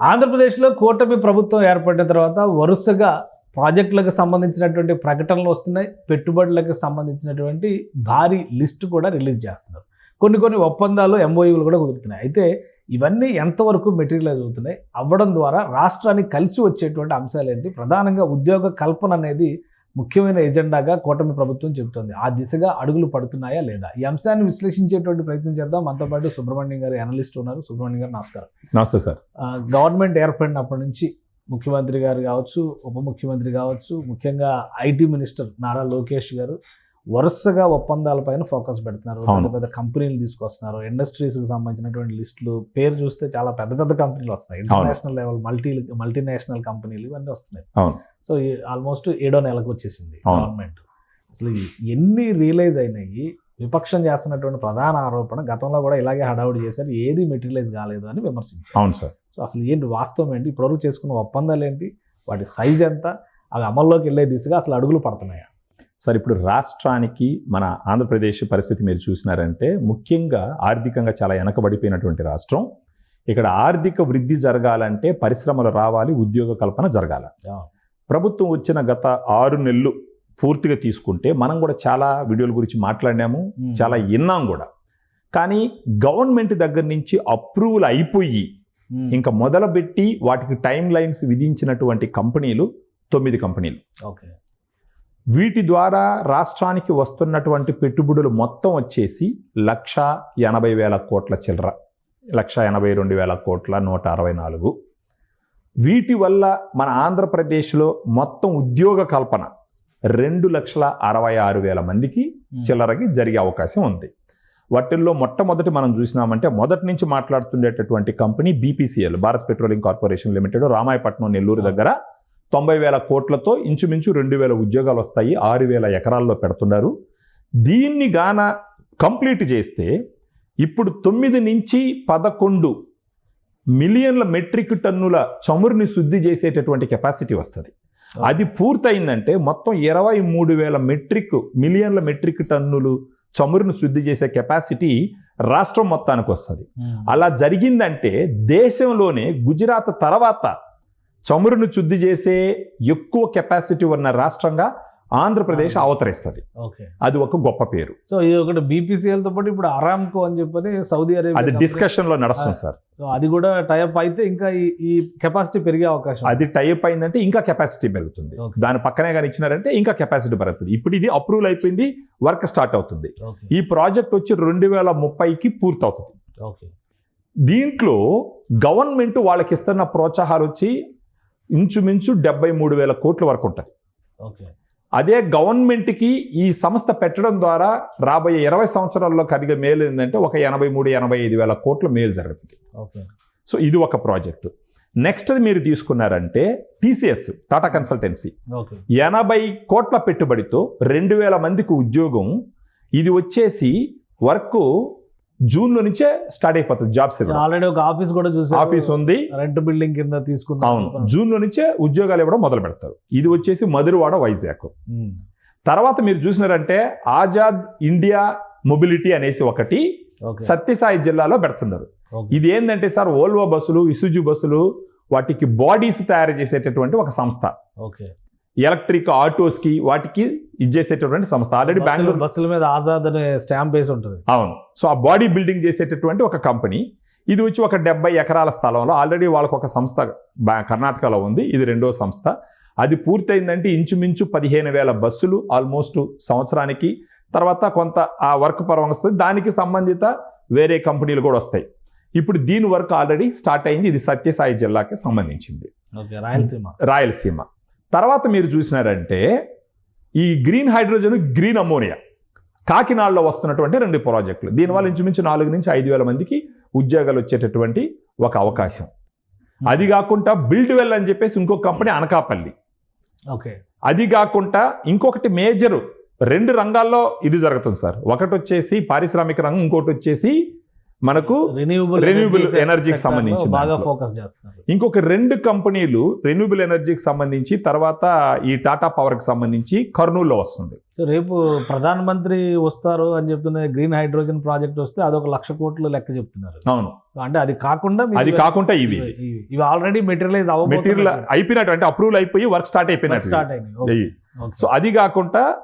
ఆంధ్రప్రదేశ్లో కూటమి ప్రభుత్వం ఏర్పడిన తర్వాత వరుసగా ప్రాజెక్టులకు సంబంధించినటువంటి ప్రకటనలు వస్తున్నాయి పెట్టుబడులకు సంబంధించినటువంటి భారీ లిస్టు కూడా రిలీజ్ చేస్తున్నారు. కొన్ని కొన్ని ఒప్పందాలు ఎంఓయూలు కూడా కుదురుతున్నాయి. అయితే ఇవన్నీ ఎంతవరకు మెటీరియలైజ్ అవుతున్నాయి? అవ్వడం ద్వారా రాష్ట్రానికి కలిసి వచ్చేటువంటి అంశాలు ఏంటి? ప్రధానంగా ఉద్యోగ కల్పన అనేది ముఖ్యమైన ఎజెండాగా కూటమి ప్రభుత్వం చెబుతోంది. ఆ దిశగా అడుగులు పడుతున్నాయా లేదా? ఈ అంశాన్ని విశ్లేషించేటువంటి ప్రయత్నం చేద్దాం. మనతో పాటు సుబ్రహ్మణ్యం గారు అనలిస్ట్ ఉన్నారు. సుబ్రహ్మణ్యం గారు నమస్కారం. నమస్తే సార్. గవర్నమెంట్ ఏర్పడినప్పటి నుంచి ముఖ్యమంత్రి గారు కావచ్చు ఉప ముఖ్యమంత్రి కావచ్చు ముఖ్యంగా ఐటీ మినిస్టర్ నారా లోకేష్ గారు వరుసగా ఒప్పందాలపైన ఫోకస్ పెడుతున్నారు. పెద్ద. పెద్ద కంపెనీలు తీసుకొస్తున్నారు. ఇండస్ట్రీస్కి సంబంధించినటువంటి లిస్టులు పేరు చూస్తే చాలా పెద్ద పెద్ద కంపెనీలు వస్తాయి ఇంటర్నేషనల్ లెవెల్ మల్టీ మల్టీనేషనల్ కంపెనీలు ఇవన్నీ వస్తున్నాయి. సో ఆల్మోస్ట్ ఏడో నెలకు వచ్చేసింది. గవర్నమెంట్ అసలు ఎన్ని రియలైజ్ అయినాయి విపక్షం చేస్తున్నటువంటి ప్రధాన ఆరోపణ గతంలో కూడా ఇలాగే హడావుడి చేశారు ఏది మెటీరియలైజ్ కాలేదు అని విమర్శించారు. అవును సార్. సో అసలు ఏంటి వాస్తవం ఏంటి? ఇప్పటివరకు చేసుకున్న ఒప్పందాలు ఏంటి? వాటి సైజ్ ఎంత? అవి అమల్లోకి వెళ్ళే దిశగా అసలు అడుగులు పడుతున్నాయా? సార్ ఇప్పుడు రాష్ట్రానికి మన ఆంధ్రప్రదేశ్ పరిస్థితి మీరు చూసినారంటే ముఖ్యంగా ఆర్థికంగా చాలా వెనకబడిపోయినటువంటి రాష్ట్రం. ఇక్కడ ఆర్థిక వృద్ధి జరగాలంటే పరిశ్రమలు రావాలి ఉద్యోగ కల్పన జరగాల. ప్రభుత్వం వచ్చిన గత ఆరు నెలలు పూర్తిగా తీసుకుంటే మనం కూడా చాలా వీడియోల గురించి మాట్లాడినాము చాలా విన్నాం కూడా. కానీ గవర్నమెంట్ దగ్గర నుంచి అప్రూవల్ అయిపోయి. ఇంకా మొదలుపెట్టి వాటికి టైం లైన్స్ విధించినటువంటి కంపెనీలు తొమ్మిది కంపెనీలు. ఓకే. వీటి ద్వారా రాష్ట్రానికి వస్తున్నటువంటి పెట్టుబడులు మొత్తం వచ్చేసి లక్ష ఎనభై వేల కోట్ల చిల్లర లక్ష ఎనభై రెండు వేల కోట్ల నూట అరవై నాలుగు. వీటి వల్ల మన ఆంధ్రప్రదేశ్లో మొత్తం ఉద్యోగ కల్పన రెండు లక్షల అరవై ఆరు వేల మందికి. చిల్లరకి జరిగే అవకాశం ఉంది. వాటిల్లో మొట్టమొదటి మనం చూసినామంటే మొదటి నుంచి మాట్లాడుతుండేటటువంటి company BPCL Bharat petroleum corporation limited Ramayapatnam Nellore దగ్గర తొంభై వేల కోట్లతో ఇంచుమించు రెండు వేల ఉద్యోగాలు వస్తాయి ఆరు వేల ఎకరాల్లో పెడుతున్నారు దీన్ని గాన కంప్లీట్ చేస్తే ఇప్పుడు తొమ్మిది నుంచి పదకొండు మిలియన్ల మెట్రిక్ టన్నుల చమురుని శుద్ధి చేసేటటువంటి కెపాసిటీ వస్తుంది. అది పూర్తయిందంటే మొత్తం ఇరవై మూడు వేల మెట్రిక్ మిలియన్ల మెట్రిక్ టన్నులు చమురును శుద్ధి చేసే కెపాసిటీ రాష్ట్రం మొత్తానికి వస్తుంది. అలా జరిగిందంటే దేశంలోనే గుజరాత్ తర్వాత చమురును శుద్ధి చేసే ఎక్కువ కెపాసిటీ ఉన్న రాష్ట్రంగా ఆంధ్రప్రదేశ్ అవతరిస్తుంది. అది ఒక గొప్ప పేరు. సో ఇది ఒకటి BPCL తో పాటు ఇప్పుడు అరామ్కో అని చెప్పని సౌదీ అరేబియా అది. డిస్కషన్లో నడుస్తుంది సార్. సో అది కూడా టైప్ అయితే ఇంకా ఈ కెపాసిటీ పెరిగే అవకాశం. అది టైప్ అయిందంటే ఇంకా కెపాసిటీ పెరుగుతుంది. దాని పక్కనే కానీ ఇచ్చినారంటే ఇంకా కెపాసిటీ పెరుగుతుంది. ఇప్పుడు ఇది అప్రూవల్ అయిపోయింది వర్క్ స్టార్ట్ అవుతుంది. ఈ ప్రాజెక్ట్ వచ్చి రెండు వేల ముప్పైకి పూర్తవుతుంది. ఓకే. దీంట్లో గవర్నమెంట్ వాళ్ళకి ఇస్తున్న ప్రోత్సాహాలు వచ్చి ఇంచుమించు డెబ్బై మూడు వేల కోట్ల వరకు ఉంటుంది. ఓకే. అదే గవర్నమెంట్కి ఈ సంస్థ పెట్టడం ద్వారా రాబోయే ఇరవై సంవత్సరాల్లో కలిగే మేలు ఏంటంటే ఒక ఎనభై మూడు ఎనభై ఐదు వేల కోట్ల మేలు జరుగుతుంది. ఓకే. సో ఇది ఒక ప్రాజెక్టు. నెక్స్ట్ మీరు తీసుకున్నారంటే టీసీఎస్ టాటా కన్సల్టెన్సీ. ఎనభై కోట్ల పెట్టుబడితో రెండు వేల మందికి ఉద్యోగం ఇది వచ్చేసి వర్క్ జూన్లో నుంచే స్టార్ట్ అయిపోతుంది జాబ్స్ ఆల్రెడీ ఒక ఆఫీస్ కూడా చూసారు ఆఫీస్ ఉంది. రెంట్ బిల్డింగ్ కింద తీసుకుందాం అవును. జూన్లో నుంచే ఉద్యోగాలు ఇవ్వడం మొదలు పెడతారు. ఇది వచ్చేసి మధురవాడ వైజాగ్. మ్మ్. తర్వాత మీరు చూసినారంటే ఆజాద్ ఇండియా మొబిలిటీ అనేసి ఒకటి సత్యసాయి జిల్లాలో పెడుతున్నారు. ఇది ఏంటంటే సార్ ఓల్వో బస్సులు ఇసుజు బస్సులు వాటికి బాడీస్ తయారు చేసేటటువంటి ఒక సంస్థ. ఎలక్ట్రిక్ ఆటోస్కి వాటికి ఇది చేసేటటువంటి సంస్థ ఆల్రెడీ బెంగళూరు బస్సుల మీద ఆజాద్ అనే స్టాంప్ వేసి ఉంటుంది. అవును. సో ఆ బాడీ బిల్డింగ్ చేసేటటువంటి ఒక కంపెనీ ఇది వచ్చి ఒక డెబ్బై ఎకరాల స్థలంలో ఆల్రెడీ వాళ్ళకు ఒక సంస్థ కర్ణాటకలో ఉంది. ఇది రెండో సంస్థ. అది పూర్తయిందంటే ఇంచుమించు పదిహేను వేల బస్సులు ఆల్మోస్ట్ సంవత్సరానికి. తర్వాత కొంత ఆ వర్క్ పరం వస్తుంది దానికి సంబంధిత వేరే కంపెనీలు కూడా వస్తాయి. ఇప్పుడు దీని వర్క్ ఆల్రెడీ స్టార్ట్ అయింది. ఇది సత్యసాయి జిల్లాకి సంబంధించింది. రాయలసీమ. రాయలసీమ. తర్వాత మీరు చూసినారంటే ఈ గ్రీన్ హైడ్రోజన్ గ్రీన్ అమోనియా కాకినాడలో వస్తున్నటువంటి రెండు ప్రాజెక్టులు. దీనివల్ల ఇంచుమించు నాలుగు నుంచి ఐదు వేల మందికి ఉద్యోగాలు వచ్చేటటువంటి ఒక అవకాశం. అది కాకుండా బిల్డ్ వెల్ అని చెప్పేసి ఇంకొక కంపెనీ అనకాపల్లి. ఓకే. అది కాకుండా ఇంకొకటి మేజర్ రెండు రంగాల్లో ఇది జరుగుతుంది సార్. ఒకటి వచ్చేసి పారిశ్రామిక రంగం ఇంకోటి వచ్చేసి మనకు రెన్యూబుల్ renewable energy కి సంబంధించిన బాగా. ఫోకస్ చేస్తున్నారు. ఇంకొక రెండు కంపెనీలు రెన్యూబుల్ ఎనర్జీకి సంబంధించి తర్వాత ఈ టాటా పవర్కి సంబంధించి కర్నూలులో వస్తుంది. సో రేపు ప్రధాన మంత్రి వస్తారు అని చెప్తున్న గ్రీన్ హైడ్రోజన్ ప్రాజెక్ట్ వస్తే అదొక లక్ష కోట్లు లెక్క చెప్తున్నారు. అవును. అంటే అది కాకుండా అది కాకుండా ఇవి. ఇవి- ఆల్రెడీ మెటీరియలైజ్ మెటీరియల్ అయిపోయినట్టు అంటే అప్రూవల్ అయిపోయి వర్క్ స్టార్ట్ అయిపోయినట్టు స్టార్ట్ అయినాయి. సో అది కాకుండా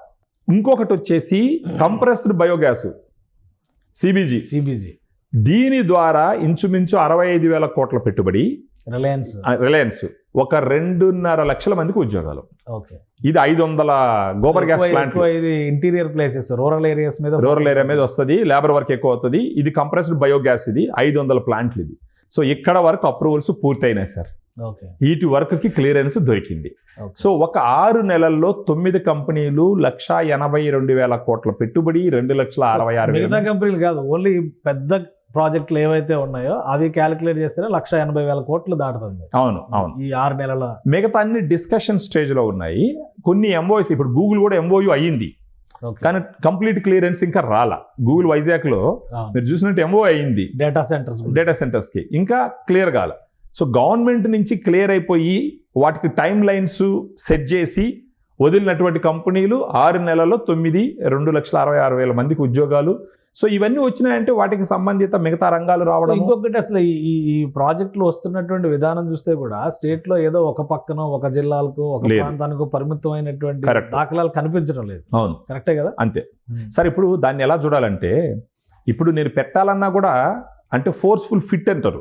ఇంకొకటి వచ్చేసి కంప్రెస్డ్ బయోగ్యాస్ సిబిజి సిబిజి దీని ద్వారా ఇంచుమించు అరవై ఐదు వేల కోట్ల పెట్టుబడి రిలయన్స్. రిలయన్స్ ఒక రెండున్నర లక్షల మందికి ఉద్యోగాలు. ఓకే. ఇది ఐదు వందల గోబర్ గ్యాస్ ప్లాంట్ ఇది ఇంటీరియర్ ప్లేసెస్ రూరల్ ఏరియాస్ మీద రూరల్ ఏరియా మీద వస్తుంది లేబర్ వర్క్ ఎక్కువ అవుతుంది. ఇది కంప్రెస్డ్ బయోగ్యాస్ ఇది ఐదు వందల ప్లాంట్లు ఇది. సో ఇక్కడ వరకు అప్రూవల్స్ పూర్తయినాయి సార్. వీటి వర్క్కి క్లియరెన్స్ దొరికింది. సో ఒక ఆరు నెలల్లో తొమ్మిది కంపెనీలు లక్ష ఎనభై రెండు వేల కోట్ల పెట్టుబడి రెండు లక్షల అరవై ఆరు వేల కంపెనీలు కాదు ఓన్లీ పెద్ద ప్రాజెక్టులు ఏవైతే ఉన్నాయో అవి క్యాలిక్యులేట్ చేస్తేనే లక్ష ఎనభై వేల కోట్లు దాటుతుంది. అవును అవును. ఈ ఆరు నెలల మిగతా అన్ని డిస్కషన్ స్టేజ్లో ఉన్నాయి. కొన్ని ఎంఓఎస్ ఇప్పుడు గూగుల్ కూడా ఎంఓయు అయ్యింది. కానీ కంప్లీట్ క్లియరెన్స్ ఇంకా రాలా. గూగుల్ వైజాగ్లో మీరు చూసినట్టు ఎంఓ అయ్యింది. డేటా సెంటర్స్ డేటా సెంటర్స్కి ఇంకా క్లియర్ కాల. సో గవర్నమెంట్ నుంచి క్లియర్ అయిపోయి వాటికి టైం లైన్స్ సెట్ చేసి వదిలినటువంటి కంపెనీలు ఆరు నెలల్లో తొమ్మిది రెండు లక్షల అరవై ఆరు వేల మందికి ఉద్యోగాలు సో ఇవన్నీ వచ్చినాయంటే వాటికి సంబంధిత మిగతా రంగాలు రావడం ఇంకొకటి అసలు ఈ- ప్రాజెక్టులు వస్తున్నటువంటి విధానం చూస్తే కూడా స్టేట్లో ఏదో ఒక పక్కన ఒక జిల్లాలకు ఒక. ప్రాంతానికి పరిమితమైనటువంటి. దాఖలాలు కనిపించడం లేదు. అవును. కరెక్టే కదా? అంతే. సరే ఇప్పుడు దాన్ని ఎలా చూడాలంటే ఇప్పుడు నేను పెట్టాలన్నా కూడా అంటే ఫోర్స్ఫుల్ ఫిట్ అంటారు.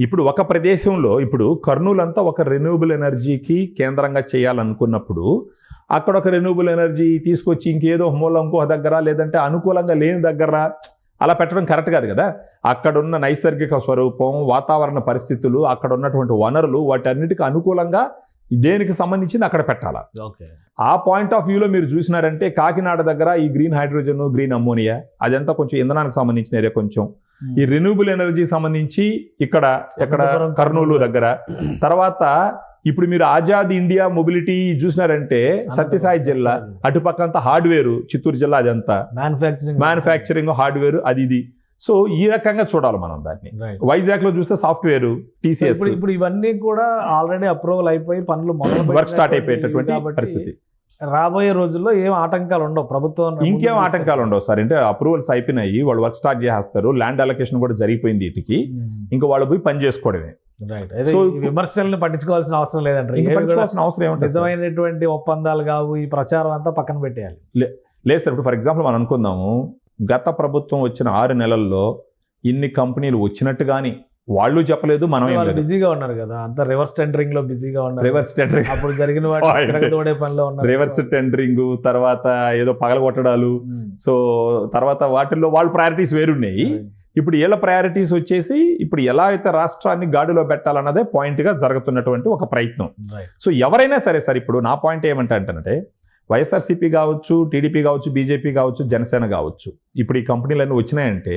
ఇప్పుడు ఒక ప్రదేశంలో ఇప్పుడు కర్నూలు అంతా ఒక రెన్యూబుల్ ఎనర్జీకి కేంద్రంగా చేయాలనుకున్నప్పుడు అక్కడ ఒక రెన్యూబుల్ ఎనర్జీ తీసుకొచ్చి ఇంకేదో మూల ఇంకో దగ్గర లేదంటే అనుకూలంగా లేని దగ్గర అలా పెట్టడం కరెక్ట్ కాదు కదా? అక్కడ ఉన్న నైసర్గిక స్వరూపం వాతావరణ పరిస్థితులు అక్కడ ఉన్నటువంటి వనరులు వాటన్నిటికి అనుకూలంగా దేనికి సంబంధించింది అక్కడ పెట్టాలా? ఓకే. ఆ పాయింట్ ఆఫ్ వ్యూలో మీరు చూసినారంటే కాకినాడ దగ్గర ఈ గ్రీన్ హైడ్రోజన్ గ్రీన్ అమ్మోనియా అదంతా కొంచెం ఇంధనానికి సంబంధించిన ఏరియా కొంచెం. ఈ రెన్యూబుల్ ఎనర్జీ సంబంధించి ఇక్కడ ఎక్కడ కర్నూలు. దగ్గర. తర్వాత ఇప్పుడు మీరు ఆజాద్ ఇండియా మొబిలిటీ చూసినారంటే సత్యసాయి జిల్లా అటుపక్క అంతా హార్డ్వేర్ చిత్తూరు జిల్లా అదంతా. మ్యానుఫ్యాక్చరింగ్ మ్యానుఫ్యాక్చరింగ్ హార్డ్వేర్ అది ఇది. సో ఈ రకంగా చూడాలి మనం దాన్ని. వైజాగ్లో చూస్తే సాఫ్ట్వేర్ టీసీఎస్. ఇప్పుడు ఇవన్నీ కూడా ఆల్రెడీ అప్రూవల్ అయిపోయి పనులు వర్క్ స్టార్ట్ అయిపోయేటటువంటి పరిస్థితి. రాబోయే రోజుల్లో ఏం ఆటంకాలు ఉండవు. ప్రభుత్వం ఇంకేం ఆటంకాలు ఉండవు సార్. అంటే అప్రూవల్స్ అయిపోయినాయి వాళ్ళు వర్క్ స్టార్ట్ చేస్తారు ల్యాండ్ అలొకేషన్ కూడా జరిగిపోయింది వీటికి ఇంకా వాళ్ళు పోయి పని చేసుకోవడమే. ఈ విమర్శల్ని పట్టించుకోవాల్సిన అవసరం లేదంటారు కూడా పట్టించుకోవాల్సిన అవసరం ఏముంటుంది సార్? నిజమైనటువంటి ఒప్పందాలు కావు ఈ ప్రచారం అంతా పక్కన పెట్టేయాలి. లేదు సార్. ఇప్పుడు ఫర్ ఎగ్జాంపుల్ మనం అనుకుందాము గత ప్రభుత్వం వచ్చిన ఆరు నెలల్లో ఇన్ని కంపెనీలు వచ్చినట్టు కానీ వాళ్ళు చెప్పలేదు మనం బిజీగా ఉన్నారు కదా. అంతా రివర్స్ టెండరింగ్లో బిజీగా ఉన్నారు. రివర్స్ టెండరింగ్ అప్పుడు జరిగిన. తిరగదోడే పనిలో ఉన్నారు. రివర్స్ టెండరింగ్ తర్వాత ఏదో పగలగొట్టడాలు. ఉమ్. సో తర్వాత వాటిల్లో వాళ్ళ ప్రయారిటీస్ వేరున్నాయి. ఇప్పుడు వీళ్ళ ప్రయారిటీస్ వచ్చేసి ఇప్పుడు ఎలా అయితే రాష్ట్రాన్ని గాడిలో పెట్టాలన్నదే point గా జరుగుతున్నటువంటి ఒక ప్రయత్నం. సో ఎవరైనా సరే సార్ ఇప్పుడు నా పాయింట్ ఏమంటే వైఎస్ఆర్సీపీ కావచ్చు టీడీపీ కావచ్చు బీజేపీ కావచ్చు జనసేన కావచ్చు. ఇప్పుడు ఈ కంపెనీలన్నీ వచ్చినాయంటే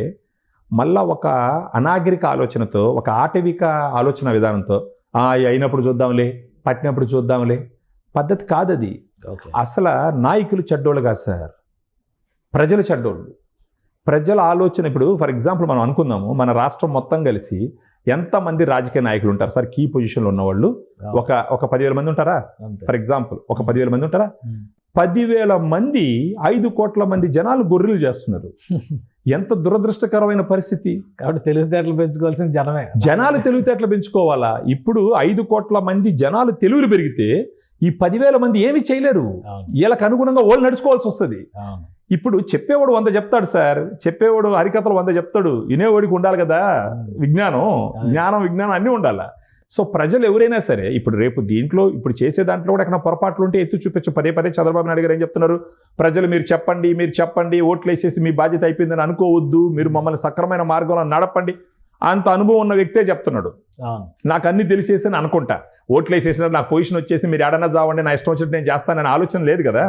మళ్ళా ఒక అనాగరిక ఆలోచనతో ఒక ఆటవిక ఆలోచన విధానంతో "ఆ, ఇవి అయినప్పుడు చూద్దాంలే పట్టినప్పుడు చూద్దాంలే పద్ధతి కాదది. అసలు నాయకులు చెడ్డోళ్ళు కాదు సార్. ప్రజలు చెడ్డోళ్ళు. ప్రజల ఆలోచన ఇప్పుడు ఫర్ ఎగ్జాంపుల్ మనం అనుకుందాము మన రాష్ట్రం మొత్తం కలిసి ఎంతమంది రాజకీయ నాయకులు ఉంటారు? సార్ కీ పొజిషన్లో ఉన్నవాళ్ళు ఒక ఒక పదివేల మంది ఉంటారా? ఫర్ ఎగ్జాంపుల్ ఒక పదివేల మంది ఉంటారా. పదివేల మంది ఐదు కోట్ల మంది జనాలు గొర్రెలు చేస్తున్నారు. ఎంత దురదృష్టకరమైన పరిస్థితి. కాబట్టి తెలివితేటలు పెంచుకోవాల్సిన జనమే. జనాలు తెలివితేటలు పెంచుకోవాలా? ఇప్పుడు ఐదు కోట్ల మంది జనాలు తెలివిలు పెరిగితే ఈ పదివేల మంది ఏమి చేయలేరు. వీళ్ళకి అనుగుణంగా వాళ్ళు నడుచుకోవాల్సి వస్తుంది. ఇప్పుడు చెప్పేవాడు వంద చెప్తాడు సార్. చెప్పేవాడు హరికథలు వంద చెప్తాడు. వినేవాడికి ఉండాలి కదా. విజ్ఞానం జ్ఞానం విజ్ఞానం అన్నీ ఉండాలా. సో ప్రజలు ఎవరైనా సరే ఇప్పుడు రేపు దీంట్లో ఇప్పుడు చేసే దాంట్లో కూడా ఎక్కడ పొరపాట్లు ఉంటే ఎత్తు చూపించు. పదే పదే చంద్రబాబు నాయుడు గారు ఏం చెప్తున్నారు? ప్రజలు మీరు చెప్పండి మీరు చెప్పండి ఓట్లు వేసేసి మీ బాధ్యత అయిపోయిందని అనుకోవద్దు. మీరు మమ్మల్ని సక్రమైన మార్గంలో నడపండి. అంత అనుభవం ఉన్న వ్యక్తే చెప్తున్నాడు. నాకు అన్ని తెలిసేసి అని అనుకుంటా. ఓట్లు వేసేసినారు నాకు పొజిషన్ వచ్చేసి మీరు ఏడన్నా జావండి నా ఇష్టం వచ్చినట్టు నేను చేస్తానని ఆలోచన లేదు కదా.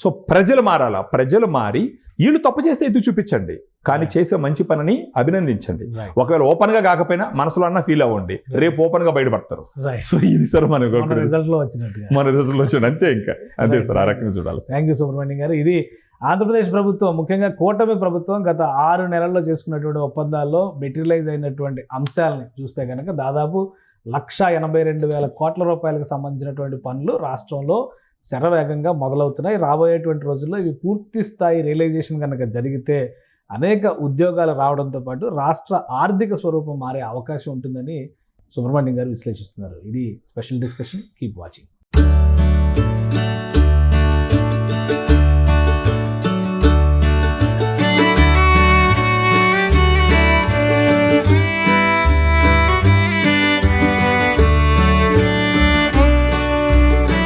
సో ప్రజలు మారాలా? ప్రజలు మారి వీళ్ళు తప్పు చేస్తే ఎత్తి చూపించండి. కానీ చేసే మంచి పనిని అభినందించండి. ఒకవేళ ఓపెన్గా కాకపోయినా మనసులో అన్నా ఫీల్ అవ్వండి. రేపు ఓపెన్గా బయటపడతారు. సో ఇది సార్ మన రిజల్ట్లో వచ్చినట్టుగా. మన రిజల్యూషన్ అంతే ఇంకా. అంతే సార్ ఆ రకంగా చూడాలి థ్యాంక్ యూ సుబ్రహ్మణ్యం గారు. ఇది ఆంధ్రప్రదేశ్ ప్రభుత్వం ముఖ్యంగా కూటమి ప్రభుత్వం గత ఆరు నెలల్లో చేసుకున్నటువంటి ఒప్పందాల్లో మెటీరియలైజ్ అయినటువంటి అంశాలని చూస్తే కనుక దాదాపు లక్ష ఎనభై రెండు వేల కోట్ల రూపాయలకు సంబంధించినటువంటి పనులు రాష్ట్రంలో శరవేగంగా మొదలవుతున్నాయి. రాబోయేటువంటి రోజుల్లో ఇవి పూర్తి స్థాయి రియలైజేషన్ కనుక జరిగితే అనేక ఉద్యోగాలు రావడంతో పాటు రాష్ట్ర ఆర్థిక స్వరూపం మారే అవకాశం ఉంటుందని సుబ్రహ్మణ్యం గారు విశ్లేషిస్తున్నారు. ఇది స్పెషల్ డిస్కషన్. Keep watching.